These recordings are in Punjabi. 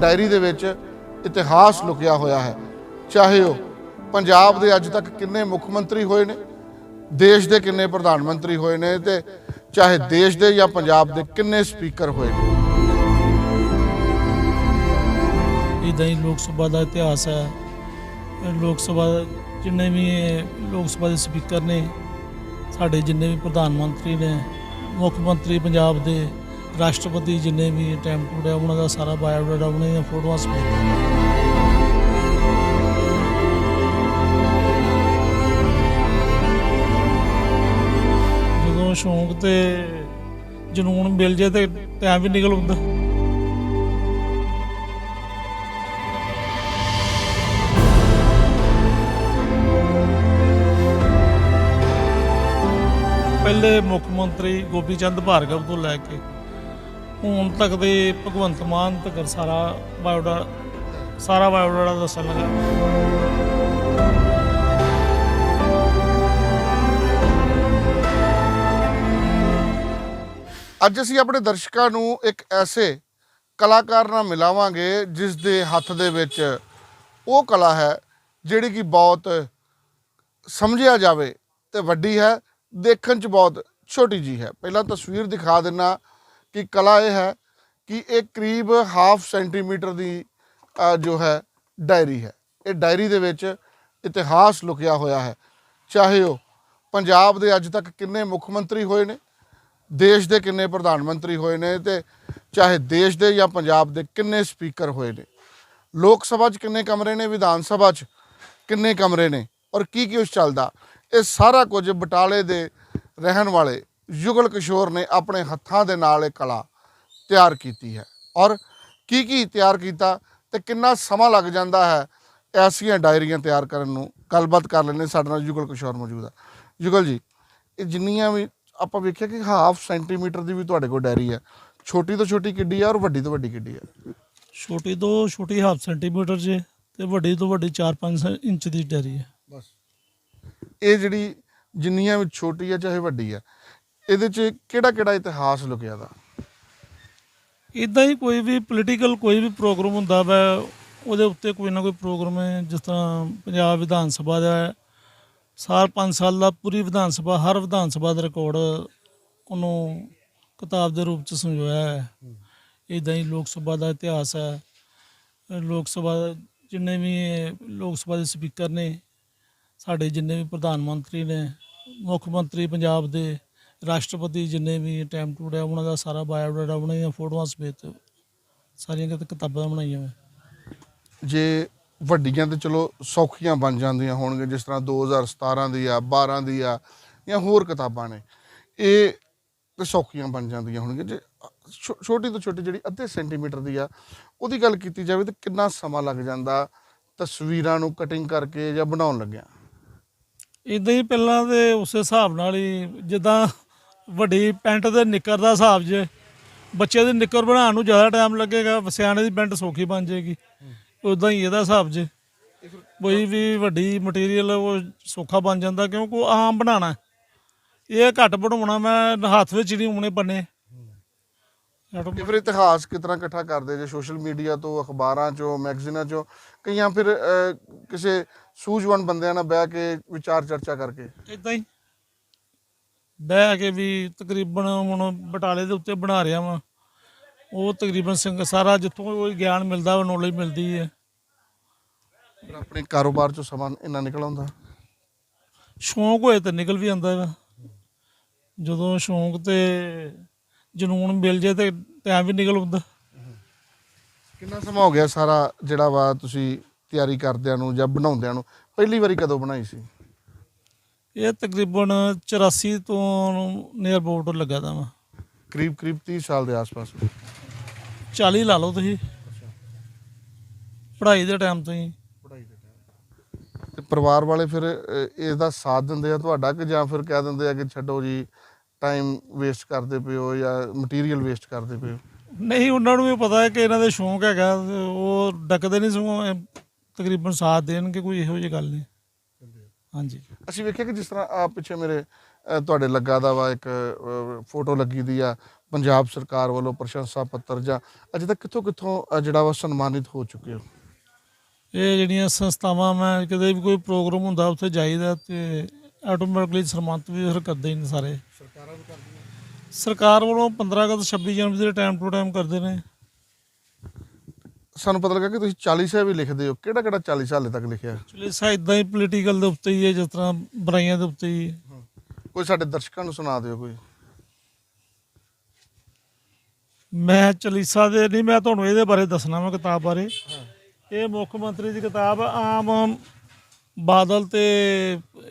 ਡਾਇਰੀ ਦੇ ਵਿੱਚ ਇਤਿਹਾਸ ਲੁਕਿਆ ਹੋਇਆ ਹੈ। ਚਾਹੇ ਉਹ ਪੰਜਾਬ ਦੇ ਅੱਜ ਤੱਕ ਕਿੰਨੇ ਮੁੱਖ ਮੰਤਰੀ ਹੋਏ ਨੇ, ਦੇਸ਼ ਦੇ ਕਿੰਨੇ ਪ੍ਰਧਾਨ ਮੰਤਰੀ ਹੋਏ ਨੇ ਤੇ ਚਾਹੇ ਦੇਸ਼ ਦੇ ਜਾਂ ਪੰਜਾਬ ਦੇ ਕਿੰਨੇ ਸਪੀਕਰ ਹੋਏ ਨੇ। ਇਦਾਂ ਹੀ ਲੋਕ ਸਭਾ ਦਾ ਇਤਿਹਾਸ ਹੈ। ਲੋਕ ਸਭਾ ਜਿੰਨੇ ਵੀ ਲੋਕ ਸਭਾ ਦੇ ਸਪੀਕਰ ਨੇ, ਸਾਡੇ ਜਿੰਨੇ ਵੀ ਪ੍ਰਧਾਨ ਮੰਤਰੀ ਨੇ, ਮੁੱਖ ਮੰਤਰੀ ਪੰਜਾਬ ਦੇ ਰਾਸ਼ਟਰਪਤੀ ਜਿੰਨੇ ਵੀ ਟਾਈਮ ਟੂਡ ਉਹਨਾਂ ਦਾ ਸਾਰਾ ਬਾਇਓਡਾਟਾ ਉਹਨਾਂ ਦੀਆਂ ਫੋਟੋਆਂ ਸਮੇਤ ਜਦੋਂ ਸ਼ੌਂਕ ਤੇ ਜਨੂਨ ਮਿਲ ਜੇ ਤੇ ਟਾਈਮ ਵੀ ਨਿਕਲ ਹੁੰਦਾ ਪਹਿਲੇ ਮੁੱਖ ਮੰਤਰੀ ਗੋਪੀ ਚੰਦ ਭਾਰਗਵ ਤੋਂ ਲੈ ਕੇ ਹੁਣ ਤੱਕ ਦੇ ਭਗਵੰਤ ਮਾਨ ਤੱਕ ਸਾਰਾ ਬਾਇਓਡਾ ਸਾਰਾ ਬਾਇਓਡਾਟਾ ਦੱਸਣ ਲੱਗਾ। ਅੱਜ ਅਸੀਂ ਆਪਣੇ ਦਰਸ਼ਕਾਂ ਨੂੰ ਇੱਕ ਐਸੇ ਕਲਾਕਾਰ ਨਾਲ ਮਿਲਾਵਾਂਗੇ ਜਿਸ ਦੇ ਹੱਥ ਦੇ ਵਿੱਚ ਉਹ ਕਲਾ ਹੈ ਜਿਹੜੀ ਕਿ ਬਹੁਤ ਸਮਝਿਆ ਜਾਵੇ ਤੇ ਵੱਡੀ ਹੈ, ਦੇਖਣ 'ਚ ਬਹੁਤ ਛੋਟੀ ਜੀ ਹੈ। ਪਹਿਲਾਂ ਤਸਵੀਰ ਦਿਖਾ ਦਿੰਨਾ ਕਿ ਕਲਾ ਇਹ ਹੈ ਕਿ ਇਹ ਕਰੀਬ ਹਾਫ ਸੈਂਟੀਮੀਟਰ ਦੀ ਜੋ ਹੈ, ਡਾਇਰੀ ਹੈ। ਇਹ ਡਾਇਰੀ ਦੇ ਵਿੱਚ ਇਤਿਹਾਸ ਲੁਕਿਆ ਹੋਇਆ ਹੈ। ਚਾਹੇ ਉਹ ਪੰਜਾਬ ਦੇ ਅੱਜ ਤੱਕ ਕਿੰਨੇ ਮੁੱਖ ਮੰਤਰੀ ਹੋਏ ਨੇ, ਦੇਸ਼ ਦੇ ਕਿੰਨੇ ਪ੍ਰਧਾਨ ਮੰਤਰੀ ਹੋਏ ਨੇ ਤੇ ਚਾਹੇ ਦੇਸ਼ ਦੇ ਜਾਂ ਪੰਜਾਬ ਦੇ ਕਿੰਨੇ ਸਪੀਕਰ ਹੋਏ ਨੇ। ਲੋਕ ਸਭਾ 'ਚ ਕਿੰਨੇ ਕਮਰੇ ਨੇ, ਵਿਧਾਨ ਸਭਾ 'ਚ ਕਿੰਨੇ ਕਮਰੇ ਨੇ ਔਰ ਕੀ ਕੀ ਉਸ ਚੱਲਦਾ। ਇਹ ਸਾਰਾ ਕੁਝ ਬਟਾਲੇ ਦੇ ਰਹਿਣ ਵਾਲੇ ਯੁਗਲ ਕਿਸ਼ੋਰ ਨੇ ਆਪਣੇ ਹੱਥਾਂ ਦੇ ਨਾਲ ਇਹ ਕਲਾ ਤਿਆਰ ਕੀਤੀ ਹੈ। ਔਰ ਕੀ ਕੀ ਤਿਆਰ ਕੀਤਾ ਤੇ ਕਿੰਨਾ ਸਮਾਂ ਲੱਗ ਜਾਂਦਾ ਹੈ ਐਸੀਆਂ ਡਾਇਰੀਆਂ ਤਿਆਰ ਕਰਨ ਨੂੰ ਗੱਲਬਾਤ ਕਰ ਲੈਣੇ ਸਾਡੇ ਨਾਲ ਯੁਗਲ ਕਿਸ਼ੋਰ ਮੌਜੂਦ ਹੈ ਯੁਗਲ ਜੀ ਇਹ ਜਿੰਨੀਆਂ ਵੀ ਆਪਾਂ ਵੇਖਿਆ ਕਿ ਹਾਫ ਸੈਂਟੀਮੀਟਰ ਦੀ ਵੀ ਤੁਹਾਡੇ ਕੋਲ ਡਾਇਰੀ ਹੈ। ਛੋਟੀ ਤੋਂ ਛੋਟੀ ਕਿੱਡੀ ਹੈ ਔਰ ਵੱਡੀ ਤੋਂ ਵੱਡੀ ਕਿੱਡੀ ਹੈ ਛੋਟੀ ਤੋਂ ਛੋਟੀ ਹਾਫ ਸੈਂਟੀਮੀਟਰ 'ਚ ਤੇ ਵੱਡੀ ਤੋਂ ਵੱਡੀ 4-5 ਇੰਚ ਦੀ ਡੈਰੀ ਹੈ। ਬਸ। ਇਹ ਜਿਹੜੀ ਜਿੰਨੀਆਂ ਵੀ ਛੋਟੀ ਹੈ ਚਾਹੇ ਵੱਡੀ ਹੈ ਇਹਦੇ 'ਚ ਕਿਹੜਾ ਕਿਹੜਾ ਇਤਿਹਾਸ ਲੁਕਿਆ ਦਾ? ਇਦਾਂ ਹੀ ਕੋਈ ਵੀ ਪੋਲੀਟੀਕਲ ਕੋਈ ਵੀ ਪ੍ਰੋਗਰਾਮ ਹੁੰਦਾ ਵਾ, ਉਹਦੇ ਉੱਤੇ ਕੋਈ ਨਾ ਕੋਈ ਪ੍ਰੋਗਰਾਮ ਹੈ, ਜਿਸ ਤਰ੍ਹਾਂ ਪੰਜਾਬ ਵਿਧਾਨ ਸਭਾ ਦਾ ਸਾਲ 5 ਸਾਲ ਦਾ ਪੂਰੀ ਵਿਧਾਨ ਸਭਾ, ਹਰ ਵਿਧਾਨ ਸਭਾ ਦਾ ਰਿਕਾਰਡ ਉਹਨੂੰ ਕਿਤਾਬ ਦੇ ਰੂਪ ਚ ਸਮਝਾਇਆ ਹੈ। ਇਦਾਂ ਹੀ ਲੋਕ ਸਭਾ ਦਾ ਇਤਿਹਾਸ ਹੈ। ਲੋਕ ਸਭਾ ਜਿੰਨੇ ਵੀ ਲੋਕ ਸਭਾ ਦੇ ਸਪੀਕਰ ਨੇ, ਸਾਡੇ ਜਿੰਨੇ ਵੀ ਪ੍ਰਧਾਨ ਮੰਤਰੀ ਨੇ, ਮੁੱਖ ਮੰਤਰੀ ਪੰਜਾਬ ਦੇ ਰਾਸ਼ਟਰਪਤੀ ਜਿੰਨੇ ਵੀ ਟਾਈਮ ਟੂਡ ਹੈ ਉਹਨਾਂ ਦਾ ਸਾਰਾ ਬਾਇਓਡਾਟਾ ਦੀਆਂ ਫੋਟੋਆਂ ਸਮੇਤ ਸਾਰੀਆਂ ਕਿਤੇ ਕਿਤਾਬਾਂ ਬਣਾਈਆਂ ਹੋਈਆਂ। ਜੇ ਵੱਡੀਆਂ ਤੇ ਚਲੋ ਸੌਖੀਆਂ ਬਣ ਜਾਂਦੀਆਂ ਹੋਣਗੀਆਂ ਜਿਸ ਤਰ੍ਹਾਂ 2017 ਦੀ ਆ 12 ਦੀ ਆ ਜਾਂ ਹੋਰ ਕਿਤਾਬਾਂ ਨੇ ਇਹ ਤੇ ਸੌਖੀਆਂ ਬਣ ਜਾਂਦੀਆਂ ਹੋਣਗੀਆਂ। ਜੇ ਛੋਟੀ ਤੋਂ ਛੋਟੀ ਜਿਹੜੀ ਅੱਧੇ ਸੈਂਟੀਮੀਟਰ ਦੀ ਆ ਉਹਦੀ ਗੱਲ ਕੀਤੀ ਜਾਵੇ ਤਾਂ ਕਿੰਨਾ ਸਮਾਂ ਲੱਗ ਜਾਂਦਾ ਤਸਵੀਰਾਂ ਨੂੰ ਕਟਿੰਗ ਕਰਕੇ ਜਾਂ ਬਣਾਉਣ ਲੱਗਿਆ? ਇਦਾਂ ਹੀ ਪਹਿਲਾਂ ਤੇ ਉਸੇ ਹਿਸਾਬ ਨਾਲ ਹੀ ਜਿੱਦਾਂ ਵੱਡੀ ਪੈਂਟ ਦੇ ਨਿੱਕਰ ਦਾ ਹਿਸਾਬ ਜੇ ਬੱਚੇ ਦੇ ਨਿੱਕਰ ਬਣਾਉਣ ਨੂੰ ਜ਼ਿਆਦਾ ਟਾਈਮ ਲੱਗੇਗਾ ਸਿਆਣੇ ਦੀ ਪੈਂਟ ਸੌਖੀ ਬਣ ਜਾਏਗੀ। ਉਦਾਂ ਹੀ ਇਹਦਾ ਹਿਸਾਬ ਜੇ। ਕੋਈ ਵੀ ਵੱਡੀ ਮਟੀਰੀਅਲ ਉਹ ਸੌਖਾ ਬਣ ਜਾਂਦਾ ਕਿਉਂਕਿ ਉਹ ਆਮ ਬਣਾਉਣਾ। ਇਹ ਘੱਟ ਬਣਾਉਣਾ ਮੈਂ ਹੱਥ ਵਿੱਚ ਨਹੀਂ ਉਮਣੇ ਬੰਨੇ। ਇਹ ਫਿਰ ਇਤਿਹਾਸ ਤਰ੍ਹਾਂ ਇਕੱਠਾ ਕਰਦੇ ਜੇ ਸੋਸ਼ਲ ਮੀਡੀਆ ਤੋਂ ਅਖਬਾਰਾਂ ਚੋਂ ਮੈਗਜ਼ੀਨਾਂ ਚੋਂ ਕਈਆਂ ਫਿਰ ਕਿਸੇ ਸੂਝਵਾਨ ਬੰਦਿਆਂ ਨਾਲ ਬਹਿ ਕੇ ਵਿਚਾਰ ਚਰਚਾ ਕਰਕੇ। ਇਦਾਂ ਹੀ। ਬਹਿ ਕੇ ਵੀ ਤਕਰੀਬਨ ਹੁਣ ਬਟਾਲੇ ਦੇ ਉੱਤੇ ਬਣਾ ਰਿਹਾ ਵਾਂ। ਉਹ ਤਕਰੀਬਨ ਸਿੰਘ ਸਾਰਾ ਜਿੱਥੋਂ ਕੋਈ ਗਿਆਨ ਮਿਲਦਾ ਉਹ ਨੌਲੇਜ ਮਿਲਦੀ ਹੈ ਫਿਰ ਆਪਣੇ ਕਾਰੋਬਾਰ ਚੋਂ ਸਮਾਂ ਇੰਨਾ ਨਿਕਲ ਆਉਂਦਾ? ਸ਼ੌਂਕ ਹੋਏ ਤਾਂ ਨਿਕਲ ਵੀ ਆਉਂਦਾ ਵਾ। ਜਦੋਂ ਸ਼ੌਂਕ ਤੇ ਜਨੂਨ ਮਿਲ ਜੇ ਤੇ ਟਾਈਮ ਵੀ ਨਿਕਲ ਆਉਂਦਾ। ਕਿੰਨਾ ਸਮਾਂ ਹੋ ਗਿਆ ਸਾਰਾ ਜਿਹੜਾ ਵਾ ਤੁਸੀਂ ਤਿਆਰੀ ਕਰਦਿਆਂ ਨੂੰ ਜਾਂ ਬਣਾਉਂਦਿਆਂ ਨੂੰ? ਪਹਿਲੀ ਵਾਰੀ ਕਦੋਂ ਬਣਾਈ ਸੀ? ਇਹ ਤਕਰੀਬਨ 84 ਤੋਂ ਨੀਅਰ ਅਬਾਊਟ ਲੱਗਾ ਦਾ ਵਾ ਕਰੀਬ ਕਰੀਬ 30 ਸਾਲ ਦੇ ਆਸ-ਪਾਸ। 40 ਲਾ ਲਓ ਤੁਸੀਂ। ਪੜ੍ਹਾਈ ਦੇ ਟਾਈਮ ਤੋਂ ਹੀ। ਤੇ ਪਰਿਵਾਰ ਵਾਲੇ ਫਿਰ ਅਹ, ਇਸ ਦਾ ਸਾਥ ਦਿੰਦੇ ਆ ਤੁਹਾਡਾ ਕਿ ਜਾਂ ਫਿਰ ਕਹਿ ਦਿੰਦੇ ਆ ਕਿ ਛੱਡੋ ਜੀ ਟਾਈਮ ਵੇਸਟ ਕਰਦੇ ਪਿਓ ਜਾਂ ਮਟੀਰੀਅਲ ਵੇਸਟ ਕਰਦੇ ਪਿਓ ਨਹੀਂ ਉਹਨਾਂ ਨੂੰ ਵੀ ਪਤਾ ਹੈ ਕਿ ਇਹਨਾਂ ਦੇ ਸ਼ੌਂਕ ਹੈਗਾ ਤੇ ਉਹ ਡੱਕਦੇ ਨਹੀਂ ਸਗੋਂ ਇਹ ਤਕਰੀਬਨ ਸਾਥ ਦੇਣਗੇ ਕੋਈ ਇਹੋ ਜਿਹੀ ਗੱਲ ਨਹੀਂ। ਹਾਂਜੀ। ਅਸੀਂ ਵੇਖਿਆ ਕਿ ਜਿਸ ਤਰ੍ਹਾਂ ਆ ਪਿੱਛੇ ਮੇਰੇ ਤੁਹਾਡੇ ਲੱਗਾ ਦਾ ਵਾ ਇੱਕ ਫੋਟੋ ਲੱਗੀ ਦੀ ਆ ਪੰਜਾਬ ਸਰਕਾਰ ਵੱਲੋਂ ਪ੍ਰਸ਼ੰਸਾ ਪੱਤਰ ਜਾਂ ਅਜੇ ਤੱਕ ਕਿੱਥੋਂ ਕਿੱਥੋਂ ਜਿਹੜਾ ਵਾ ਸਨਮਾਨਿਤ ਹੋ ਚੁੱਕੇ ਹੋ? ਇਹ ਜਿਹੜੀਆਂ ਸੰਸਥਾਵਾਂ ਮੈਂ ਕਿਤੇ ਵੀ ਕੋਈ ਪ੍ਰੋਗਰਾਮ ਹੁੰਦਾ ਉੱਥੇ ਜਾਈਦਾ ਤੇ ਆਟੋਮੈਟਿਕਲੀ ਸਨਮਾਨਿਤ ਵੀ ਫਿਰ ਕਰਦੇ ਹੀ ਨੇ ਸਾਰੇ। ਸਰਕਾਰਾਂ ਵੀ ਕਰਦੀਆਂ। ਸਰਕਾਰ ਵੱਲੋਂ 15 ਅਗਸਤ 26 ਜਨਵਰੀ ਦੇ ਟਾਈਮ ਟੂ ਟਾਈਮ ਕਰਦੇ ਨੇ। ਸਾਨੂੰ ਪਤਾ ਲੱਗਾ ਕਿ ਤੁਸੀਂ 40 ਸਾਹਿਬ ਵੀ ਲਿਖਦੇ ਹੋ। ਕਿਹੜਾ ਕਿਹੜਾ 40 ਸਾਲੇ ਤੱਕ ਲਿਖਿਆ? ਐਕਚੁਅਲੀ ਸਾ ਇਦਾਂ ਹੀ ਪੋਲੀਟੀਕਲ ਦੇ ਉੱਤੇ ਹੀ ਹੈ ਜਿਸ ਤਰ੍ਹਾਂ ਬੁਰਾਈਆਂ ਦੇ ਉੱਤੇ ਹੀ ਕੋਈ ਸਾਡੇ ਦਰਸ਼ਕਾਂ ਨੂੰ ਸੁਣਾ ਦਿਓ ਕੋਈ। ਮੈਂ ਚਲੀਸਾ ਦੇ ਨਹੀਂ ਮੈਂ ਤੁਹਾਨੂੰ ਇਹਦੇ ਬਾਰੇ ਦੱਸਣਾ ਮੈਂ ਕਿਤਾਬ ਬਾਰੇ। ਇਹ ਮੁੱਖ ਮੰਤਰੀ ਦੀ ਕਿਤਾਬ ਆਮ ਬਾਦਲ ਤੇ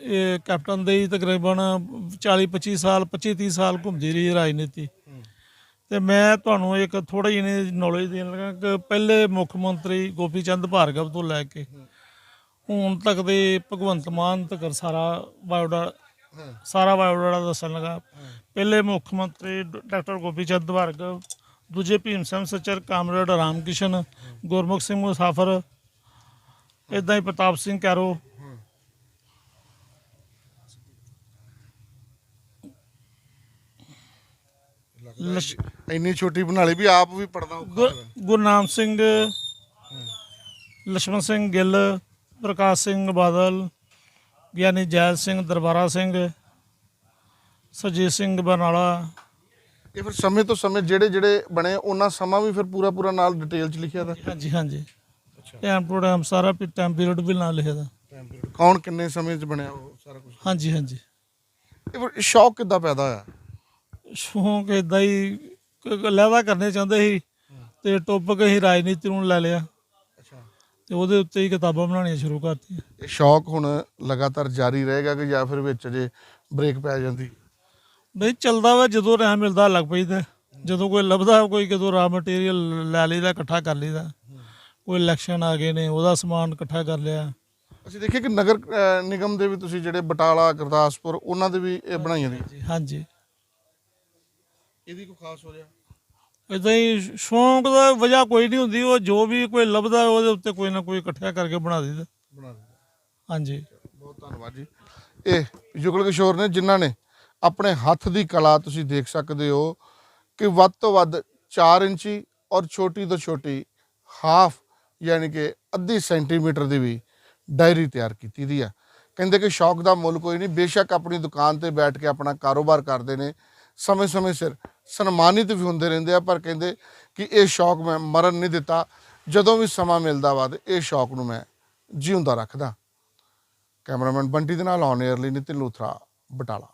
ਇਹ ਕੈਪਟਨ ਦੇ ਹੀ ਤਕਰੀਬਨ 40 25 ਸਾਲ 25 30 ਸਾਲ ਘੁੰਮਦੀ ਰਹੀ ਰਾਜਨੀਤੀ। ਤੇ ਮੈਂ ਤੁਹਾਨੂੰ ਇੱਕ ਥੋੜਾ ਜਿਹੀ ਨੌਲੇਜ ਦੇਣ ਲੱਗਾ ਕਿ ਪਹਿਲੇ ਮੁੱਖ ਮੰਤਰੀ ਗੋਪੀ ਚੰਦ ਭਾਰਗਵ ਤੋਂ ਲੈ ਕੇ ਹੁਣ ਤੱਕ ਦੇ ਭਗਵੰਤ ਮਾਨ ਤੱਕ ਸਾਰਾ ਬਾਇਓਡਾ, ਸਾਰਾ ਬਾਇਓਡਾਟਾ ਦੱਸਣ ਲੱਗਾ। ਪਹਿਲੇ ਮੁੱਖ ਮੰਤਰੀ ਡ- ਡਾਕਟਰ ਗੋਪੀ ਚੰਦ ਭਾਰਗਵ, ਦੂਜੇ ਭੀਮ ਸਿੰਘ ਸੱਚਰ, ਕਾਮਰੇਡ ਰਾਮ ਕਿਸ਼ਨ ਗੁਰਮੁਖ ਸਿੰਘ ਮੁਸਾਫਰ ਇਦਾਂ ਹੀ ਪ੍ਰਤਾਪ ਸਿੰਘ ਕੈਰੋ ਇੰਨੀ ਛੋਟੀ ਬਣਾ ਲਈ ਵੀ ਆਪ ਵੀ ਪੜਦਾ ਗੁਰਨਾਮ ਸਿੰਘ ਲਛਮਣ ਸਿੰਘ ਗਿੱਲ ਪ੍ਰਕਾਸ਼ ਸਿੰਘ ਬਾਦਲ ਗਿਆਨੀ ਜੈਲ ਸਿੰਘ ਦਰਬਾਰਾ ਸਿੰਘ ਸੁਰਜੀਤ ਸਿੰਘ ਬਰਨਾਲਾ। ਇਹ ਫਿਰ ਸਮੇਂ ਤੋਂ ਸਮੇਂ ਜਿਹੜੇ ਜਿਹੜੇ ਬਣੇ ਉਹਨਾਂ ਸਮਾਂ ਵੀ ਫਿਰ ਪੂਰਾ ਪੂਰਾ ਨਾਲ ਡਿਟੇਲ ਚ ਲਿਖਿਆ ਦਾ ਹਾਂਜੀ ਹਾਂਜੀ। ਟਾਈਮ ਟੂ ਸਾਰਾ ਵੀ ਟਾਈਮ ਪੀਰੀਅਡ ਵੀ ਨਾਲ ਲਿਖਿਆ ਦਾ ਕੌਣ ਕਿੰਨੇ ਸਮੇਂ ਚ ਬਣਿਆ ਉਹ ਸਾਰਾ ਕੁਝ ਹਾਂਜੀ ਹਾਂਜੀ। ਇਹ ਸ਼ੌਕ ਕਿੱਦਾਂ ਪੈਦਾ ਹੋਇਆ? ਸ਼ੌਂਕ ਇਦਾਂ ਹੀ ਲਹਿਦਾ ਕਰਨੇ ਚਾਹੁੰਦੇ ਸੀ ਤੇ ਟੌਪਿਕ ਹੀ ਰਾਜਨੀਤੀ ਨੂੰ ਲੈ ਲਿਆ। ਅੱਛਾ। ਤੇ ਉਹਦੇ ਉੱਤੇ ਹੀ ਕਿਤਾਬਾਂ ਬਣਾਉਣੀਆਂ ਸ਼ੁਰੂ ਕਰਤੀਆਂ। ਇਹ ਸ਼ੌਕ ਹੁਣ ਲਗਾਤਾਰ ਜਾਰੀ ਰਹੇਗਾ ਕਿ ਜਾਂ ਫਿਰ ਵਿੱਚ ਜੇ ਬ੍ਰੇਕ ਪੈ ਜਾਂਦੀ? ਨਹੀਂ ਚੱਲਦਾ ਵਾ ਜਦੋਂ ਟਾਈਮ ਮਿਲਦਾ ਲੱਗ ਪਈਦਾ। ਜਦੋਂ ਕੋਈ ਲੱਭਦਾ ਕੋਈ ਕਿਤੋਂ ਰਾ ਮਟੀਰੀਅਲ ਲੈ ਲਈਦਾ ਇਕੱਠਾ ਕਰ ਲਈਦਾ। ਕੋਈ ਇਲੈਕਸ਼ਨ ਆ ਗਏ ਨੇ ਉਹਦਾ ਸਮਾਨ ਇਕੱਠਾ ਕਰ ਲਿਆ। ਅਸੀਂ ਦੇਖਿਆ ਕਿ ਨਗਰ ਨਿਗਮ ਦੇ ਵੀ ਤੁਸੀਂ ਜਿਹੜੇ ਬਟਾਲਾ ਗੁਰਦਾਸਪੁਰ ਉਹਨਾਂ ਦੇ ਵੀ ਇਹ ਬਣਾਈਆਂ ਨੇ? ਜੀ, ਹਾਂਜੀ। ਇਹਦੀ ਕੋਈ ਖਾਸ ਵਜ੍ਹਾ ਇਦਾਂ ਹੀ ਸ਼ੌਂਕ ਦਾ ਵਜ੍ਹਾ ਕੋਈ ਨਹੀਂ ਹੁੰਦੀ ਉਹ ਜੋ ਵੀ ਕੋਈ ਲੱਭਦਾ ਉਹਦੇ ਉੱਤੇ ਕੋਈ ਨਾ ਕੋਈ ਇਕੱਠਾ ਕਰਕੇ ਬਣਾ ਦਿੰਦਾ ਬਣਾ ਦਿੱਤਾ ਹਾਂਜੀ। ਬਹੁਤ ਧੰਨਵਾਦ ਜੀ। ਇਹ ਯੁਗਲ ਕਿਸ਼ੋਰ ਨੇ ਜਿਨ੍ਹਾਂ ਨੇ ਆਪਣੇ ਹੱਥ ਦੀ ਕਲਾ ਤੁਸੀਂ ਦੇਖ ਸਕਦੇ ਹੋ ਕਿ ਵੱਧ ਤੋਂ ਵੱਧ 4 ਇੰਚੀ ਔਰ ਛੋਟੀ ਤੋਂ ਛੋਟੀ ਹਾਫ ਯਾਨੀ ਕਿ ਅੱਧੀ ਸੈਂਟੀਮੀਟਰ ਦੀ ਵੀ ਡਾਇਰੀ ਤਿਆਰ ਕੀਤੀ ਦੀ ਆ। ਕਹਿੰਦੇ ਕਿ ਸ਼ੌਕ ਦਾ ਮੁੱਲ ਕੋਈ ਨਹੀਂ ਬੇਸ਼ੱਕ ਆਪਣੀ ਦੁਕਾਨ ਤੇ ਬੈਠ ਕੇ ਆਪਣਾ ਕਾਰੋਬਾਰ ਕਰਦੇ ਨੇ ਸਮੇਂ-ਸਮੇਂ ਸਿਰ ਸਨਮਾਨਿਤ ਵੀ ਹੁੰਦੇ ਰਹਿੰਦੇ ਆ, ਪਰ ਕਹਿੰਦੇ ਕਿ ਇਹ ਸ਼ੌਕ ਮੈਂ ਮਰਨ ਨਹੀਂ ਦਿੱਤਾ। ਜਦੋਂ ਵੀ ਸਮਾਂ ਮਿਲਦਾ ਵਾ ਤੇ ਇਹ ਸ਼ੌਕ ਨੂੰ ਮੈਂ ਜਿਉਂਦਾ ਰੱਖਦਾ। ਕੈਮਰਾਮੈਨ ਬੰਟੀ ਦੇ ਨਾਲ ਔਨ 에ਅਰ ਲਈ ਨਿਤਿਨ ਲੂਥਰਾ, ਬਟਾਲਾ।